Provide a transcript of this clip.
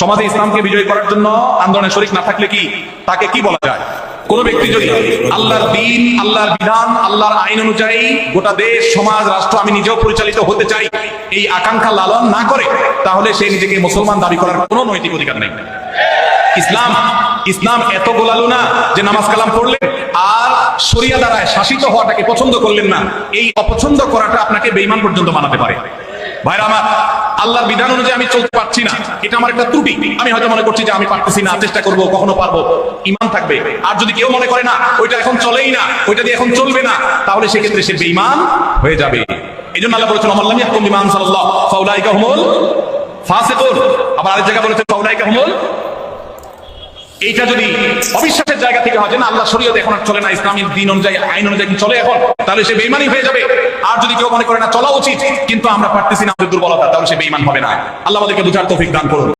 সমাজে ইসলামকে বিজয় করার জন্য আন্দোলনে শরিক না থাকলে কি? তাকে কি বলা যায়? কোন ব্যক্তি যদি আল্লাহর দিন, আল্লাহর বিধান, আল্লাহর আইন অনুযায়ী গোটা দেশ, সমাজ, রাষ্ট্র আমি নিজেও পরিচালিত হতে চাই, এই আকাঙ্ক্ষা লালন না করে, তাহলে সে নিজেকে মুসলমান দাবি করার কোনো নৈতিক অধিকার নেই। ইসলাম ইসলাম এত গোলালু না যে নামাজ কালাম পড়লেন আর শরিয়া দ্বারায় শাসিত হওয়াটাকে পছন্দ করলেন না। এই অপছন্দ করাটা আপনাকে বেইমান পর্যন্ত মানাতে পারে। ভাইরা, আমার আল্লাহর বিধান অনুযায়ী আমি চলতে পারছি না। এটা আমার একটা ত্রুটি। আমি হয়তো মনে করছি যে আমি পারতেছি না, চেষ্টা করব, কখনো পারব। ইমান থাকবে। আর যদি কেউ মনে করে না, ওইটা এখন চলেই না, ওইটা দিয়ে এখন চলবে না, তাহলে সেক্ষেত্রে সে বেইমান হয়ে যাবে। এই জন্য আল্লাহ বলেছেন আমাল্লাম ইয়াহকুম বিমা আনসালাল্লাহ ফাউলাইকা হুমুল ফাসিকুন। আবার আরেক জায়গায় বলেছেন, ফাউলাইকা হুমুল এইটা যদি অবিশ্বাসের জায়গা থেকে হয় যে না, আল্লাহ শরীয়ত এখন আর চলে না ইসলামী দিন অনুযায়ী, আইন অনুযায়ী চলে এখন, তাহলে সে বেইমানি হয়ে যাবে। আর যদি কেউ মনে করে না, চলা উচিত। কিন্তু আমরা পারতেছি না আমাদের দুর্বলতা, তাহলে সে বেইমান হবে না। আল্লাহ আমাদেরকে বুঝার তৌফিক দান করুন।